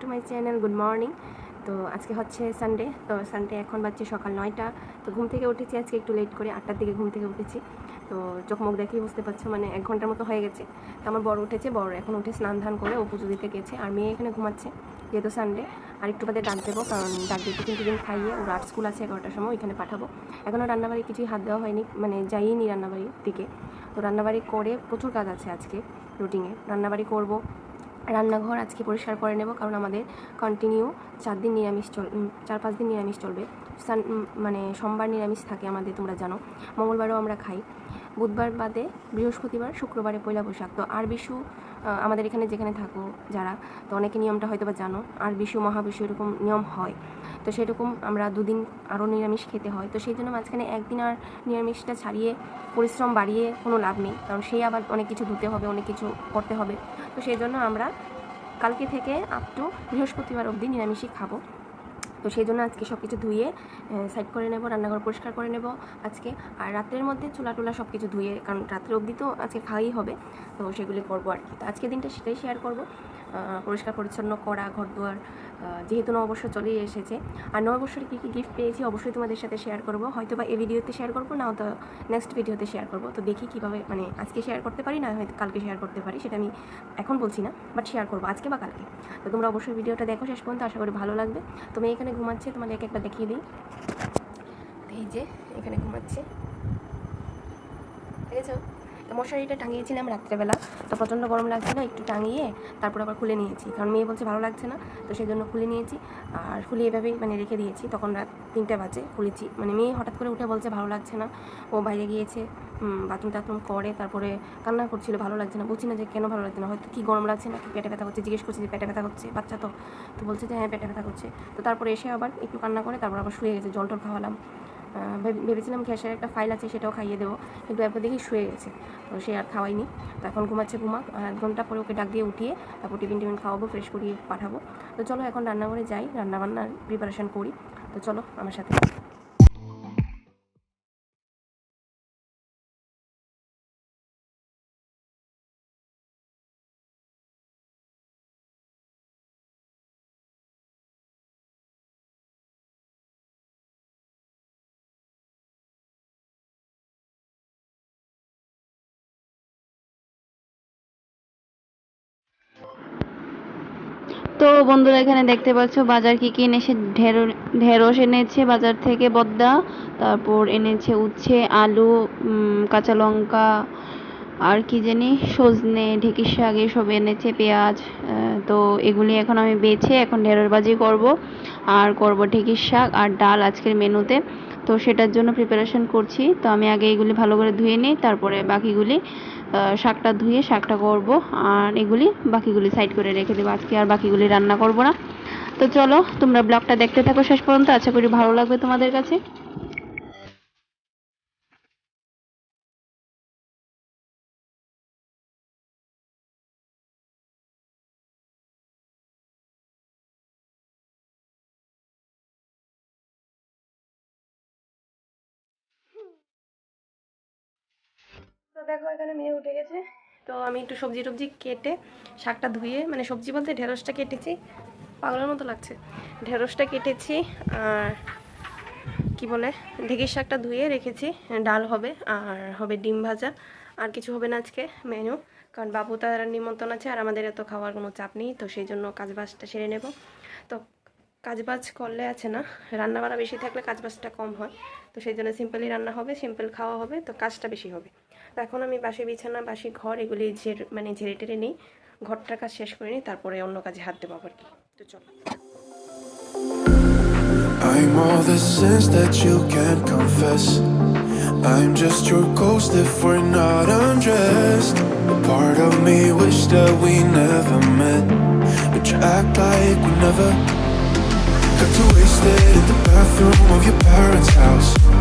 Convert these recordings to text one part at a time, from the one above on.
To my channel, good morning. তো আজকে হচ্ছে সানডে তো সানডে এখন বাজছে সকাল নয়টা। তো ঘুম থেকে উঠেছি, আজকে একটু লেট করে আটটার দিকে ঘুম থেকে উঠেছি। তো চোখমুখ দেখেই বুঝতে পারছ মানে এক ঘণ্টার মতো হয়ে গেছে। তো আমার বড় উঠেছে বড় এখন উঠে স্নান ধান করে ও পুজো দিতে গেছে। আর মেয়ে এখানে ঘুমাচ্ছে, যেহেতু সানডে আর একটু বাদে ডাক দেবো, কারণ ডাক দিয়ে টিফিন টিফিন খাইয়ে ওর আর্ট স্কুল আছে এগারোটার সময়, ওইখানে পাঠাবো। এখনও রান্নাবাড়ি কিছুই হাত দেওয়া হয়নি মানে যাইনি রান্নাবাড়ির দিকে। তো রান্নাবাড়ি করে প্রচুর কাজ আছে আজকে রুটিনে। রান্নাবাড়ি করব রান্নাঘর আজকে পরিষ্কার করে নেব কারণ আমাদের কন্টিনিউ চার দিন নিরামিষ চল চার পাঁচ দিন নিরামিষ চলবে। মানে সোমবার নিরামিষ থাকে আমাদের, তোমরা জানো। মঙ্গলবারও আমরা খাই। বুধবার বাদে বৃহস্পতিবার, শুক্রবারে পয়লা বৈশাখ। তো আর বিশু আমাদের এখানে যেখানে থাকো যারা, তো অনেকে নিয়মটা হয়তো বা জানো, আর বিশু, মহাবিশু এরকম নিয়ম হয়। তো সেরকম আমরা দুদিন আরও নিরামিষ খেতে হয়। তো সেই জন্য মাঝখানে একদিন আর নিরামিষটা ছাড়িয়ে পরিশ্রম বাড়িয়ে কোনো লাভ নেই। কারণ সেই আবার অনেক কিছু ধুতে হবে, অনেক কিছু করতে হবে। তো সেই জন্য আমরা কালকে থেকে আপ টু বৃহস্পতিবার অবধি নিরামিষই খাব। তো সেই জন্য আজকে সব কিছু ধুয়ে সাইড করে নেব, রান্নাঘর পরিষ্কার করে নেব আজকে। আর রাত্রের মধ্যে চুলা টুলা সব কিছু ধুয়ে, কারণ রাত্রে অবধি তো আজকে খাওয়াই হবে, তো সেগুলি করব আর কি। তো আজকে দিনটা সেটাই শেয়ার করব। পরিষ্কার পরিচ্ছন্ন করা ঘর দুয়ার যেহেতু নববর্ষ চলেই এসেছে। আর নববর্ষের কী কী গিফট পেয়েছি অবশ্যই তোমাদের সাথে শেয়ার করব। হয়তো বা এই ভিডিওতে শেয়ার করব না তো নেক্সট ভিডিওতে শেয়ার করব। তো দেখি কীভাবে মানে আজকে শেয়ার করতে পারি না হয়তো কালকে শেয়ার করতে পারি, সেটা আমি এখন বলছি না বাট শেয়ার করব আজকে বা কালকে। তো তোমরা অবশ্যই ভিডিওটা দেখো শেষ পর্যন্ত, আশা করি ভালো লাগবে। তুমি এখানে ঘুমাচ্ছে তোমাদেরকে একবার দেখিয়ে দিই। এই যে, এখানে ঘুমাচ্ছে। দেখেছ? তো মশারিটা টাঙিয়েছিলাম রাত্রেবেলা। তো প্রচণ্ড গরম লাগছিল একটু টাঙিয়ে তারপর আবার খুলে নিয়েছি। কারণ মেয়ে বলছে ভালো লাগছে না, তো সেই জন্য খুলে নিয়েছি। আর খুলে এভাবেই মানে রেখে দিয়েছি। তখন রাত তিনটে বাজে, খুলেছি। মানে মেয়ে হঠাৎ করে উঠে বলছে ভালো লাগছে না। ও বাইরে গিয়েছে বাথরুম টাথরুম করে, তারপরে কান্না করছিল, ভালো লাগছে না। বুঝি না যে কেন ভালো লাগছে না, হয়তো কি গরম লাগছে না কি পেটে ব্যথা করছে। জিজ্ঞেস করছি যে পেটে ব্যথা করছে, বাচ্চা তো। তো বলছে যে হ্যাঁ পেটে ব্যথা করছে। তো তারপরে এসে আবার একটু কান্না করে তারপর আবার শুয়ে গেছে, জল টল খাওয়ালাম। ভেবেছিলাম গ্যাসের একটা ফাইল আছে, সেটাও খাইয়ে দেবো। কিন্তু এরপর দেখি শুয়ে গেছে। তো সে আর খাওয়াইনি তো এখন ঘুমাচ্ছে ঘুমাক আধ ঘণ্টা পরে ওকে ডাক দিয়ে উঠিয়ে তারপর টিফিন টিফিন খাওয়াবো ফ্রেশ করিয়ে পাঠাবো। তো চলো এখন রান্নাঘরে যাই, রান্নাবান্নার প্রিপারেশান করি। তো চলো আমার সাথে তো বন্ধুরা এখানে দেখতে পাচ্ছ বাজার কি কি এনেছে? ঢেঁড়ো ঢেঁড়স এনেছে বাজার থেকে, বদ্দা, তারপর এনেছে উচ্ছে, আলু কাঁচা লঙ্কা আর কি জানি, সজনে ঢেঁকির শাক এসব এনেছে, পেঁয়াজ তো এগুলি এখন আমি বেছে এখন ঢেঁড়স বাজি করব। আর করব ঢেঁকির শাক আর ডাল আজকের মেনুতে। তো সেটার জন্য প্রিপারেশন করছি। তো আমি আগে এগুলি ভালো করে ধুয়ে নিই, তারপরে বাকিগুলি শাকটা ধুয়ে শাকটা করব। আর এগুলি বাকিগুলি সাইড করে রেখে দেবো। আজকে আর বাকিগুলি রান্না করব না। তো চলো, তোমরা ব্লগটা দেখতে থাকো শেষ পর্যন্ত। আশা করি ভালো লাগবে তোমাদের কাছে। দেখো, এখানে মেয়ে উঠে গেছে। তো আমি একটু সবজি টবজি কেটে শাকটা ধুয়ে মানে সবজি বলতে ঢেঁড়সটা কেটেছি। পাগলের মতো লাগছে। ঢেঁড়সটা কেটেছি, আর কি বলে, ঢেঁকির শাকটা ধুয়ে রেখেছি। ডাল হবে, আর হবে ডিম ভাজা। আর কিছু হবে না আজকে মেনু কারণ বাবু তার নিমন্ত্রণ আছে, আর আমাদের এত খাওয়ার কোনো চাপ নেই, তো সেই জন্য কাজবাজটা সেরে নেব। তো কাজবাজ করলে আছে না রান্না বান্না বেশি থাকলে কাজবাজটা কম হয়। তো সেই জন্য সিম্পলি রান্না হবে সিম্পল খাওয়া হবে তো কাজটা বেশি হবে। তো এখন আমি বাসি বিছানা বাসি ঘর এগুলি ঝেড়ে মানে ঝেড়ে টেরে নিই। ঘরটার কাজ শেষ করে নিই তারপরে অন্য কাজে হাত দেবো আবার কি। তো চলো। I'm all the sins that you can't confess. I'm just your ghost if we're not undressed. A part of me wish that we never met, but you act like we never got too wasted in the bathroom of your parents' house.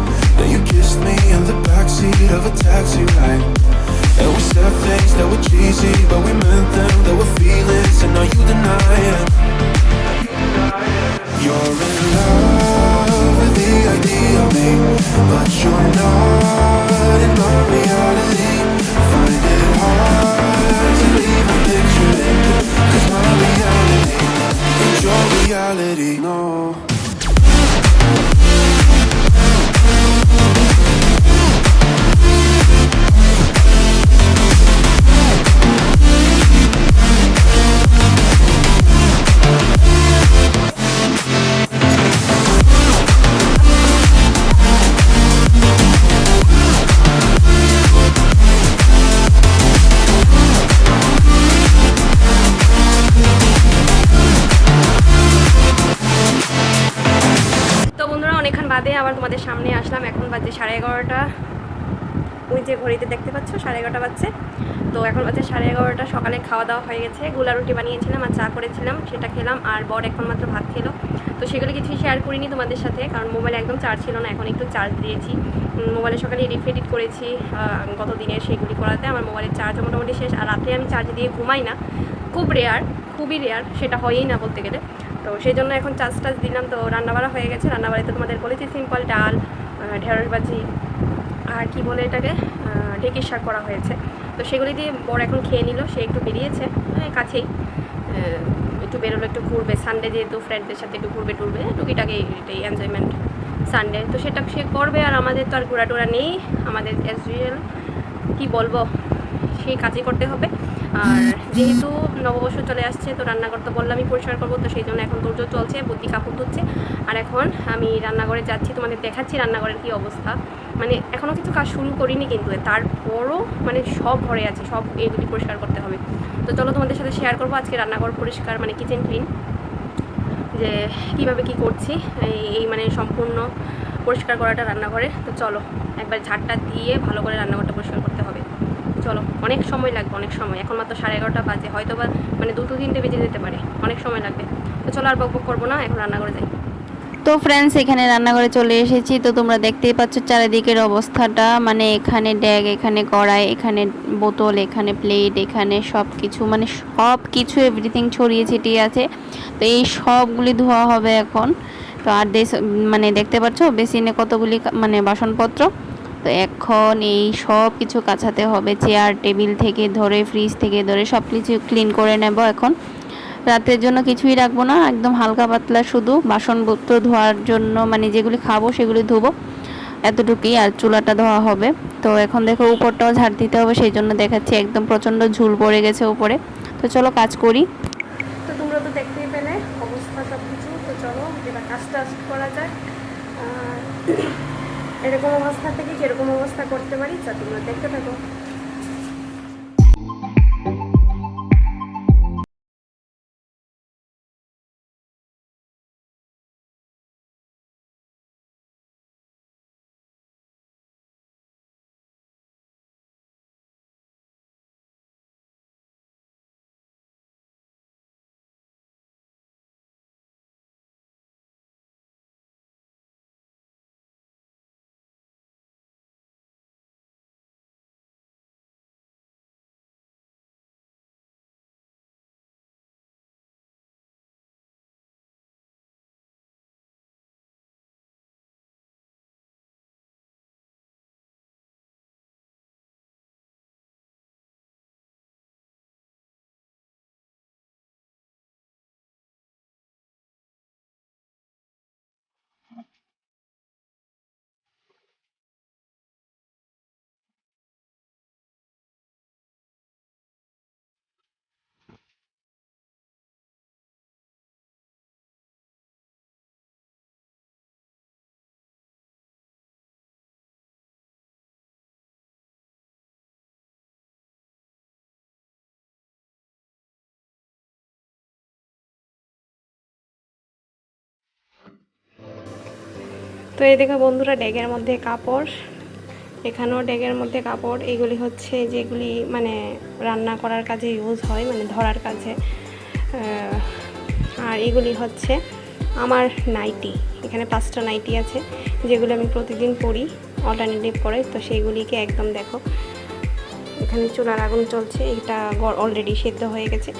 ওই যে ঘড়িতে দেখতে পাচ্ছ, সাড়ে এগারোটা বাজছে। তো এখন বাজে সাড়ে এগারোটা, সকালে খাওয়া দাওয়া হয়ে গেছে। গুলা রুটি বানিয়েছিলাম আর চা করেছিলাম, সেটা খেলাম, আর বর এখন মাত্র ভাত খেলো। তো সেগুলো কিছুই শেয়ার করিনি তোমাদের সাথে, কারণ মোবাইল একদম চার্জ ছিল না, এখন একটু চার্জ দিয়েছি। মোবাইলে সকালে এডিট ফেডিট করেছি গত দিনের সেগুলি করাতে। আমার মোবাইলের চার্জ মোটামুটি শেষ, আর রাতে আমি চার্জ দিয়ে ঘুমাই না। খুব রেয়ার খুবই রেয়ার সেটা হয়ই না বলতে গেলে। তো সেই জন্য এখন চার্জ টার্জ দিলাম। তো রান্নাবাড়া হয়ে গেছে। রান্নাবাড়িতে তোমাদের বলেছি সিম্পল ডাল ঢেঁড়স ভাজি আর কি বলে এটাকে ঢেকে ঢেঁকির শাক করা হয়েছে। তো সেগুলি দিয়ে বড় এখন খেয়ে নিল, সে একটু বেরিয়েছে এই কাছেই। একটু বেরোলো, একটু ঘুরবে। সানডে যেহেতু ফ্রেন্ডদের সাথে একটু ঘুরবে টুরবে টুকিটাকে এটাই এনজয়মেন্ট সানডে তো সেটা সে করবে, আর আমাদের তো আর ঘোরা টোরা নেই। আমাদের অ্যাজ ইউজুয়াল কী বলব, সেই কাজই করতে হবে। আর যেহেতু নববর্ষ চলে আসছে, তো রান্নাঘর তো বললামই পরিষ্কার করব, তো সেই জন্য এখন তোর চলছে, বুদ্ধি কাপড় ধুচ্ছে। আর এখন আমি রান্নাঘরে যাচ্ছি, তোমাদের দেখাচ্ছি রান্নাঘরের কী অবস্থা। মানে এখনও কিছু কাজ শুরু করিনি কিন্তু, তারপরও মানে সব ঘরে আছে, সব এগুলি পরিষ্কার করতে হবে। তো চলো তোমাদের সাথে শেয়ার করব আজকে রান্নাঘর পরিষ্কার মানে কিচেন ক্লিন যে কীভাবে কি করছি, এই এই মানে সম্পূর্ণ পরিষ্কার করাটা রান্নাঘরে। তো চলো, একবার ঝাড়টা দিয়ে ভালো করে রান্নাঘরটা চলো, অনেক সময় লাগবে, অনেক সময়। এখন মাত্র সাড়ে এগারোটা বাজে হয়তো বা মানে দুটো তিনটে বেজে যেতে পারে, অনেক সময় লাগবে। তো চলো আর বক বক করব না, এখন রান্নাঘরে যাই। তো ফ্রেন্ডস এখানে রান্নাঘরে চলে এসেছি। তো তোমরা দেখতেই পাচ্ছ চারিদিকের অবস্থাটা। মানে এখানে ড্যাগ এখানে কড়াই, এখানে বোতল, এখানে প্লেট এখানে সব কিছু মানে সব কিছু এভরিথিং ছড়িয়ে ছিটিয়ে আছে। তো এই সবগুলি ধোয়া হবে এখন। তো আর দেশ- মানে দেখতে পাচ্ছ, বেসিনে কতগুলি মানে বাসনপত্র। তো এখন এই সব কিছু কাছাতে হবে চেয়ার টেবিল থেকে ধরে ফ্রিজ থেকে ধরে সব কিছু ক্লিন করে নেব এখন। রাতের জন্য কিছুই রাখব না, একদম হালকা পাতলা শুধু বাসনপত্র ধোয়ার জন্য মানে যেগুলি খাব সেগুলি ধোবো, এতটুকুই আর চুলাটা ধোয়া হবে। তো এখন দেখো উপরটাও ঝাড় দিতে হবে, সেই জন্য দেখাচ্ছি একদম প্রচণ্ড ঝুল পড়ে গেছে উপরে। তো চলো কাজ করি। তো তোমরা তো দেখতেই পেলে, অবস্থা সব কিছু তো চলো এবার কাজটা করা যায় এরকম অবস্থা থেকে যেরকম অবস্থা করতে পারি তা তোমরা দেখতে থাকো। তো এই দেখো বন্ধুরা, ড্যাগের মধ্যে কাপড়। এখানেও ড্যাগের মধ্যে কাপড়। এগুলি হচ্ছে যেগুলি মানে রান্না করার কাজে ইউজ হয় মানে ধরার কাজে। আর এগুলি হচ্ছে আমার নাইটি। এখানে পাঁচটা নাইটি আছে, যেগুলো আমি প্রতিদিন পরি অল্টারনেটিভ করে। তো সেইগুলিকে একদম দেখো, এখানে চুলার আগুন চলছে, এটা অলরেডি সেদ্ধ হয়ে গেছে।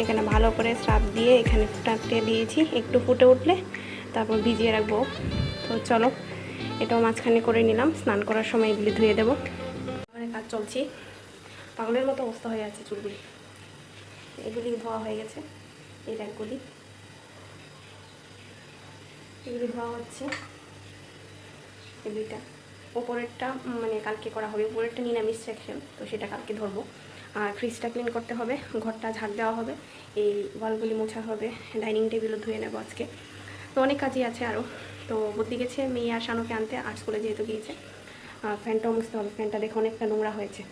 এখানে ভালো করে স্রাব দিয়ে এখানে ফুটাতে দিয়েছি। একটু ফুটে উঠলে তারপর ভিজিয়ে রাখব। তো চলো, এটাও মাঝখানে করে নিলাম। স্নান করার সময় এগুলি ধুয়ে দেবো। মানে কাজ চলছি। পাগলের মতো অবস্থা হয়ে আছে চুলগুলি। এগুলি ধোয়া হয়ে গেছে। এই র্যাকগুলি এগুলি ধোয়া হচ্ছে। দুইটা। ওপরেরটা মানে কালকে করা হবে। উপরেরটা নিরামিষ সেকশন তো সেটা কালকে ধরবো। আর ফ্রিজটা ক্লিন করতে হবে। ঘরটা ঝাড় দেওয়া হবে। এই ওয়ালগুলি মোছা হবে। ডাইনিং টেবিলও ধুয়ে নেব আজকে। তো অনেক কাজই আছে আরও তো বদলি গেছে মেয়ে আর শানুকে আনতে আর্ট স্কুলে যেহেতু গিয়েছে ফ্যানটাও মুছতে হবে ফ্যানটা দেখে অনেকটা নোংরা হয়েছে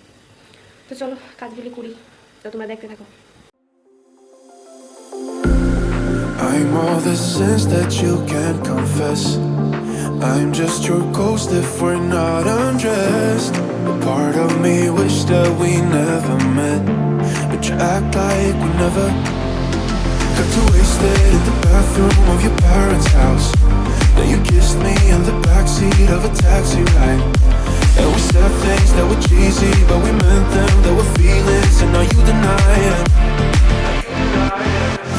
তো চলো কাজগুলি করি তো তোমরা দেখতে থাকো I'm all the sins that you can't confess. I'm just your ghost if we're not undressed. A part of me wish that we never met, but you act like we never. Too wasted in the bathroom of your parents' house. Then you kissed me in the backseat of a taxi ride. And we said things that were cheesy, but we meant them. There were feelings, and now you deny it.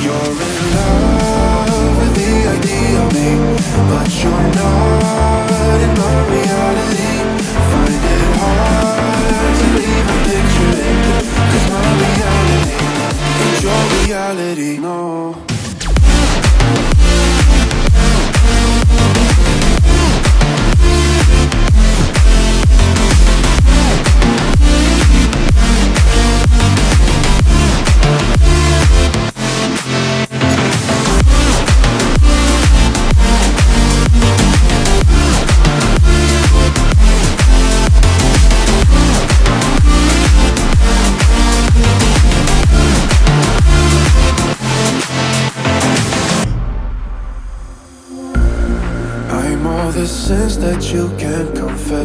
You're in love with the idea of me, but you're not in my reality, no.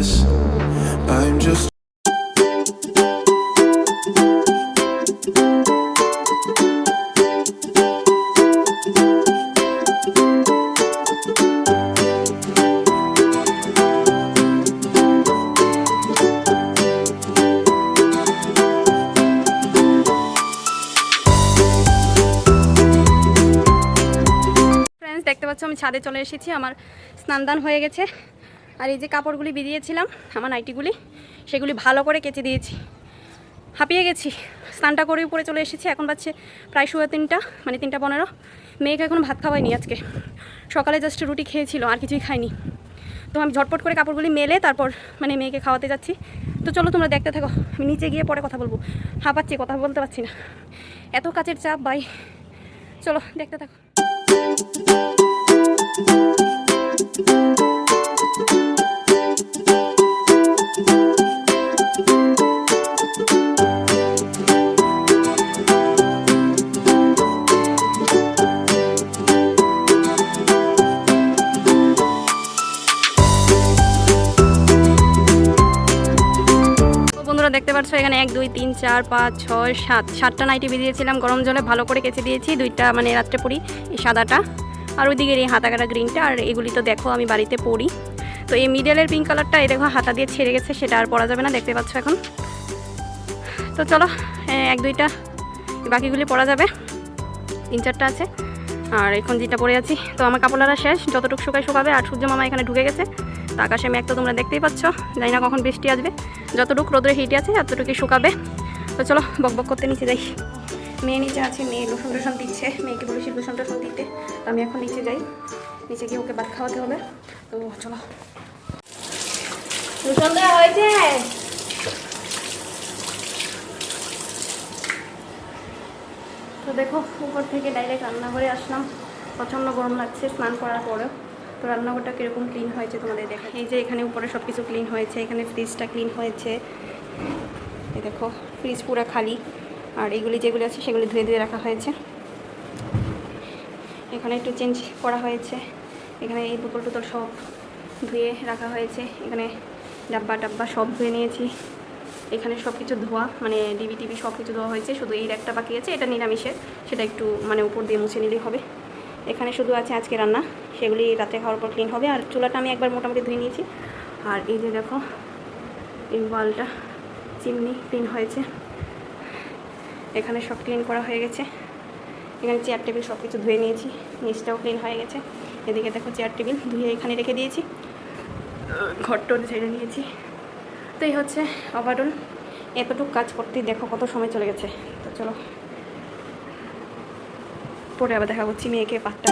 Confess. I'm just দেখতে পাচ্ছ আমি ছাদে চলে এসেছি আমার স্নান দান হয়ে গেছে আর এই যে কাপড়গুলি বিরিয়েছিলাম আমার নাইটিগুলি, সেগুলি ভালো করে কেচে দিয়েছি। হাঁপিয়ে গেছি। স্নানটা করে উপরে চলে এসেছি। এখন বাচ্চে প্রায় শুয়ে তিনটা মানে তিনটা পনেরো। মেয়েকে এখন ভাত খাওয়াইনি আজকে। সকালে জাস্ট রুটি খেয়েছিল, আর কিছুই খাইনি। তো আমি ঝটপট করে কাপড়গুলি মেলে তারপর মানে মেয়েকে খাওয়াতে যাচ্ছি। তো চলো তোমরা দেখতে থাকো, আমি নিচে গিয়ে পরে কথা বলব। হাঁপাচ্ছি, কথা বলতে পারছি না। এত কাজের চাপ বাই চলো দেখতে থাকো। এক, দুই, তিন, চার, পাঁচ, ছয়, সাত। সাতটা নাইটি বেরিয়েছিলাম, গরম জলে ভালো করে কেচে দিয়েছি, দুইটা মানে রাত্রে পরি, এই সাদাটা। আর ওইদিকের এই হাতা কাটা গ্রিনটা আর এগুলি তো দেখো আমি বাড়িতে পরি। তো এই মিডলের পিঙ্ক কালারটা এই দেখো হাতা দিয়ে ছেড়ে গেছে, সেটা আর পরা যাবে না, দেখতে পাচ্ছ এখন। তো চলো এক, দুইটা, বাকিগুলি পরা যাবে। তিন, চারটা আছে। আর এখন যেটা পরে আছি, তো আমার কাপড়ারা শেষ, যতটুকু শুকায় শুকাবে, আর সূর্য মামা এখানে ঢুকে গেছে। তো আকাশে মেঘ তো তোমরা দেখতেই পাচ্ছ। জানি না কখন বৃষ্টি আসবে। যতটুকু রোদ্রে হিটে আছে ততটুকুই শুকাবে। তো চলো, বক বক করতে নিচে যাই। মেয়ে নিচে আছে, মেয়ে লোশন টোশন দিচ্ছে। মেয়েকে বলেছি লোশন টোশন দিতে। তো আমি এখন নিচে যাই। নিচে গিয়ে ওকে ভাত খাওয়াতে হবে। তো চলো। লোশন দেওয়া হয়েছে। তো দেখো, উপর থেকে ডাইরেক্ট রান্নাঘরে আসলাম। প্রচণ্ড গরম লাগছে, স্নান করার পরেও। তো রান্নাঘরটা কীরকম ক্লিন হয়েছে তোমাদের দেখা এই যে এখানে উপরে সব কিছু ক্লিন হয়েছে, এখানে ফ্রিজটা ক্লিন হয়েছে। এই দেখো ফ্রিজ পুরো খালি। আর এগুলি যেগুলি আছে সেগুলি ধুয়ে ধুয়ে রাখা হয়েছে। এখানে একটু চেঞ্জ করা হয়েছে। এখানে এই বোতল টোতল সব ধুয়ে রাখা হয়েছে। এখানে ডাব্বা টাব্বা সব ধুয়ে নিয়েছি। এখানে সব কিছু ধোয়া মানে ডিবি টিভি সব কিছু ধোয়া হয়েছে। শুধু এই একটা বাকি আছে, এটা নিরামিষের সেটা একটু মানে উপর দিয়ে মুছে নিলেই হবে। এখানে শুধু আছে আজকে রান্না, সেগুলি রাতে খাওয়ার পর ক্লিন হবে। আর চুলাটা আমি একবার মোটামুটি ধুয়ে নিয়েছি। আর এই যে দেখো, এই ওয়ালটা চিমনি ক্লিন হয়েছে। এখানে সব ক্লিন করা হয়ে গেছে। এখানে চেয়ার টেবিল সব কিছু ধুয়ে নিয়েছি। নিচটাও ক্লিন হয়ে গেছে। এদিকে দেখো চেয়ার টেবিল ধুয়ে এখানে রেখে দিয়েছি। ঘরটোর ছেড়ে নিয়েছি। তো এই হচ্ছে অবাডন এতটুকু কাজ করতেই দেখো কত সময় চলে গেছে। তো চলো। পরে আবার দেখা করছি মেয়েকে পাঁচটা